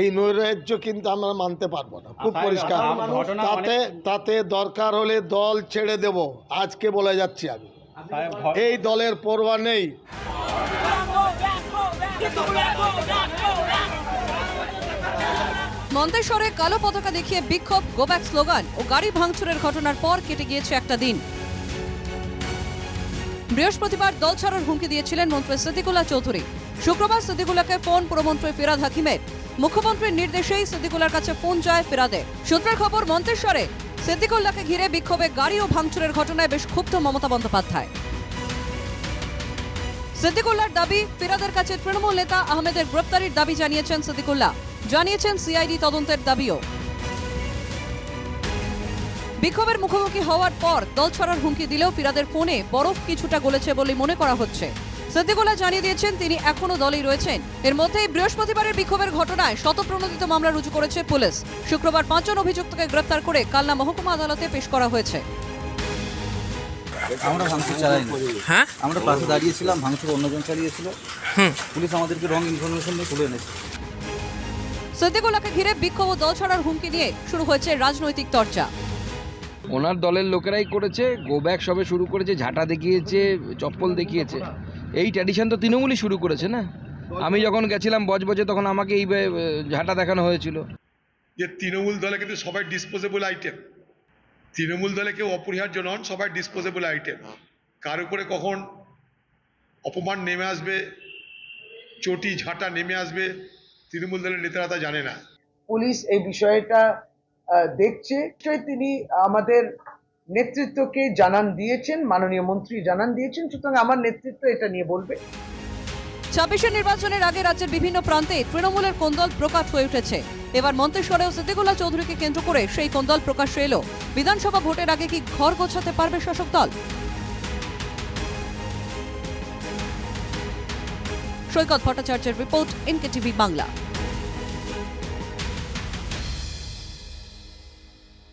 এই নৈরাজ্য কিন্তু আমরা মানতে পারব না। খুব পরিষ্কার। তাতে তাতে দরকার হলে দল ছেড়ে দেব। আজকে বলে যাচ্ছি আমি। এই দলের পরোয়া নেই। মন্তেশ্বরে কালো পতাকা দেখিয়ে বিক্ষোভ গোব্যাক স্লোগান ও গাড়ি ভাঙচুরের ঘটনার পর কেটে গিয়েছে একটা দিন। বৃহস্পতিবার দল ছাড়ার হুমকি দিয়েছিলেন মন্ত্রী সিদ্দিকুল্লাহ চৌধুরী। শুক্রবার সিদ্দিকুল্লাহকে ফোন পুরমন্ত্রী ফিরাদ হাকিমের। মুখ্যমন্ত্রীর নির্দেশেই সিদ্দিকুল্লার কাছে ফোন যায় ফিরাদের সূত্রের খবর, মন্তেশ্বরে সিদ্দিকুল্লাহকে ঘিরে বিক্ষোভে গাড়ি ও ভাঙচুরের ঘটনায় বেশ ক্ষুব্ধ মমতা বন্দ্যোপাধ্যায়। সিদ্দিকুল্লাহর দাবি, ফিরাদের কাছে তৃণমূল নেতা আহমেদের গ্রেপ্তারির দাবি জানিয়েছেন সিদ্দিকুল্লাহ। জানিয়েছেন সিআইডি তদন্তের দাবিও। বিক্ষোভের মুখোমুখি হওয়ার পর দল ছাড়ার হুমকি দিলেও ফিরাদের ফোনে বরফ কিছুটা গলেছে বলে মনে করা হচ্ছে। সিদ্দিকুল্লাহ জানিয়ে দিয়েছেন তিনি এখনও দলেই রয়েছেন। এর মধ্যেই বৃহস্পতিবারের বিক্ষোভের ঘটনায় শতপ্রণোদিত মামলা রুজু করেছে পুলিশ। শুক্রবার পাঁচজন অভিযুক্তকে গ্রেপ্তার করে কালনা মহকুমা আদালতে পেশ করা হয়েছে। আমরা ভাঙচুর চালাইনি। হ্যাঁ? আমরা পাশে দাঁড়িয়েছিলাম ভাঙচুর অন্যজন চালিয়েছিল। পুলিশ আমাদেরকে রং ইনফরমেশন দিয়ে তুলে এনেছে। সিদ্দিকুল্লাহকে ঘিরে বিক্ষোভ ও দল ছাড়ার হুমকি নিয়ে শুরু হয়েছে রাজনৈতিক চর্চা। ওনার দলের লোকেরাই করেছে গো ব্যাক সবে শুরু করেছে ঝাঁটা দেখিয়েছে চপ্পল দেখিয়েছে। এই ট্র্যাডিশন তো তৃণমূলই শুরু করেছে না? আমি যখন গেছিলাম বজবজে তখন আমাকে এই ঝাঁটা দেখানো হয়েছিল। যে তৃণমূল দলে কিন্তু সবাই ডিসপোজেবল আইটেম তৃণমূল দলে কেউ অপরিহার্য নন সবাই ডিসপোজেবল আইটেম কার উপরে কখন অপমান নেমে আসবে চটি ঝাঁটা নেমে আসবে তৃণমূল দলের নেতারা তা জানে না। পুলিশ এই বিষয়টা দেখছে। নিশ্চয়ই তিনি আমাদের নেতৃত্বকে জানান দিয়েছেন, মাননীয় মন্ত্রী জানান দিয়েছেন, সুতরাং আমার নেতৃত্ব এটা নিয়ে বলবে। ছাব্বিশের নির্বাচনের আগে রাজ্যের বিভিন্ন প্রান্তে তৃণমূলের কোন্দল প্রকাশ হয়ে উঠেছে। এবার মন্তেশ্বরেও সিদ্দিকুল্লাহ চৌধুরীকে কেন্দ্র করে সেই কোন্দল প্রকাশ্যে এলো। বিধানসভা ভোটের আগে কি ঘর গোছাতে পারবে শাসক দল? সৈকত ভট্টাচার্যের রিপোর্ট এনকে টিভি বাংলা।